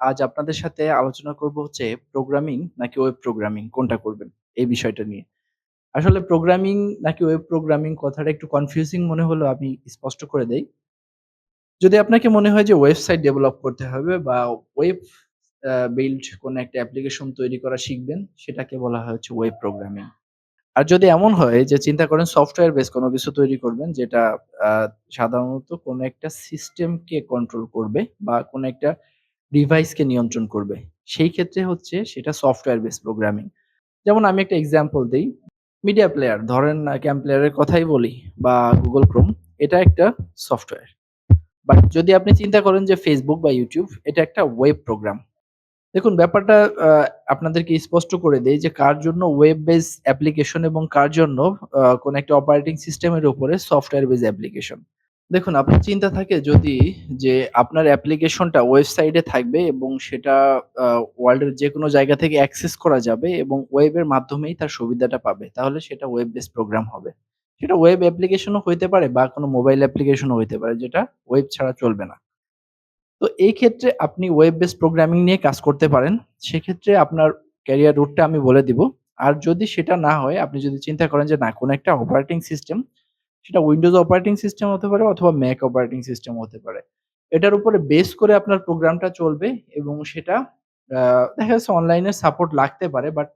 আজ আপনাদের সাথে আলোচনা করব হচ্ছে প্রোগ্রামিং নাকি ওয়েব প্রোগ্রামিং কোনটা করবেন? এই বিষয়টা নিয়ে। আসলে প্রোগ্রামিং নাকি ওয়েব প্রোগ্রামিং কথাটা একটু কনফিউজিং মনে হলো আমি স্পষ্ট করে দেই। যদি আপনাকে মনে হয় যে ওয়েবসাইট ডেভেলপ করতে হবে বা ওয়েব বিল্ড কোন একটা অ্যাপ্লিকেশন তৈরি করা শিখবেন, সেটাকে বলা হয় হচ্ছে ওয়েব প্রোগ্রামিং। আর যদি এমন হয় যে চিন্তা করেন সফটওয়্যার বেস কোনো কিছু তৈরি করবেন যেটা সাধারণত কোন একটা সিস্টেমকে কন্ট্রোল করবে বা কোন একটা ডিভাইসকে নিয়ন্ত্রণ করবে। সেই ক্ষেত্রে হচ্ছে সেটা সফটওয়্যার বেস প্রোগ্রামিং। যেমন আমি একটা এক্সাম্পল দেই। মিডিয়া প্লেয়ার ধরেন আ ক্যাম প্লেয়ারের কথাই বলি বা গুগল ক্রোম এটা একটা সফটওয়্যার। বাট যদি আপনি চিন্তা করেন যে ফেসবুক বা ইউটিউব এটা একটা ওয়েব প্রোগ্রাম। দেখুন, ব্যাপারটা আপনাদেরকে স্পষ্ট করে দেই যে কার জন্য ওয়েব বেস অ্যাপ্লিকেশন এবং কার জন্য কোন একটা অপারেটিং সিস্টেমের উপরে সফটওয়্যার বেস অ্যাপ্লিকেশন। দেখুন, আপনার চিন্তা থাকে যদি যে আপনার অ্যাপ্লিকেশনটা ওয়েবসাইটে থাকবে এবং সেটা ওয়ার্লডের যেকোনো জায়গা থেকে অ্যাক্সেস করা যাবে এবং ওয়েবের মাধ্যমেই তার সুবিধাটা পাবে। তাহলে সেটা ওয়েব বেস প্রোগ্রাম হবে। সেটা ওয়েব অ্যাপ্লিকেশনও হইতে পারে বা কোনো মোবাইল অ্যাপ্লিকেশনও হইতে পারে, যেটা ওয়েব ছাড়া চলবে না। তো এই ক্ষেত্রে আপনি ওয়েব বেস প্রোগ্রামিং নিয়ে কাজ করতে পারেন। সেক্ষেত্রে আপনার ক্যারিয়ার রুটটা আমি বলে দিব। আর যদি সেটা না হয়, আপনি যদি চিন্তা করেন যে না, কোনো একটা অপারেটিং সিস্টেম সেটা উইন্ডোজ অপারেটিং সিস্টেম হতে পারে অথবা ম্যাক অপারেটিং সিস্টেম হতে পারে। এটার উপরে বেস করে আপনার প্রোগ্রামটা চলবে এবং সেটা দেখা যাচ্ছে অনলাইনে সাপোর্ট লাগতে পারে বাট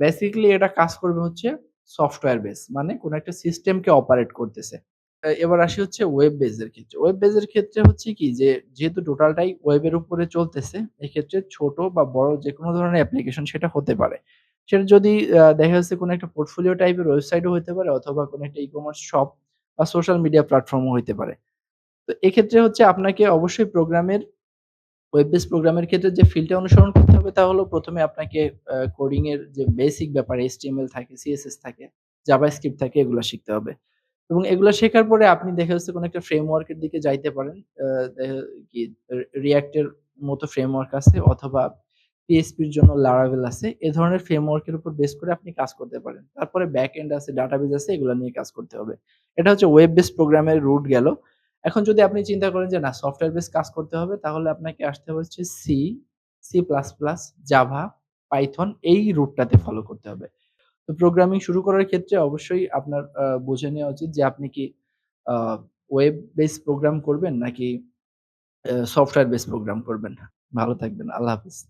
বেসিক্যালি এটা কাজ করবে হচ্ছে সফটওয়্যার বেস। মানে কোনো একটা সিস্টেমকে অপারেট করতেছে। এবার আসি হচ্ছে ওয়েব বেস এর ক্ষেত্রে। ওয়েব বেস এর ক্ষেত্রে হচ্ছে কি যে যেহেতু টোটালটাই ওয়েবের উপরে চলতেছে, এক্ষেত্রে ছোট বা বড় যেকোনো ধরনের অ্যাপ্লিকেশন সেটা হতে পারে। সেটা যদি দেখা যাচ্ছে কোনো একটা পোর্টফোলিও টাইপের ওয়েবসাইটও হতে পারে অথবা কোনো একটা ই-কমার্স শপ বা সোশ্যাল মিডিয়া প্ল্যাটফর্মও হইতে পারে। তো এক্ষেত্রে হচ্ছে আপনাকে অবশ্যই প্রোগ্রামের ওয়েব বেস প্রোগ্রামের ক্ষেত্রে যে ফিল্ডটা অনুসরণ করতে হবে তা হলো প্রথমে আপনাকে কোডিং এর যে বেসিক ব্যাপার HTML থাকে, সিএসএস থাকে, জাভাস্ক্রিপ্ট থাকে এগুলো শিখতে হবে। এবং এগুলো শেখার পরে আপনি দেখা যাচ্ছে কোনো একটা ফ্রেমওয়ার্কের দিকে যাইতে পারেন। কি রি React এর মতো ফ্রেমওয়ার্ক আছে অথবা এর জন্য Laravel আছে। এ ধরনের ফ্রেমওয়ার্ক এর উপর বেস করে আপনি কাজ করতে পারেন। তারপরে ব্যাক এন্ড আছে, ডাটাবেজ আছে এগুলা নিয়ে কাজ করতে হবে। এটা হচ্ছে ওয়েব বেস প্রোগ্রামের রুট গেল। এখন যদি আপনি চিন্তা করেন যে না সফটওয়্যার বেস কাজ করতে হবে তাহলে আপনাকে আসতে হচ্ছে প্লাস প্লাস জাভা পাইথন এই রুটটাতে ফলো করতে হবে। তো প্রোগ্রামিং শুরু করার ক্ষেত্রে অবশ্যই আপনার বুঝে নেওয়া উচিত যে আপনি কি ওয়েব বেস প্রোগ্রাম করবেন নাকি সফটওয়্যার বেস প্রোগ্রাম করবেন। ভালো থাকবেন। আল্লাহ হাফেজ।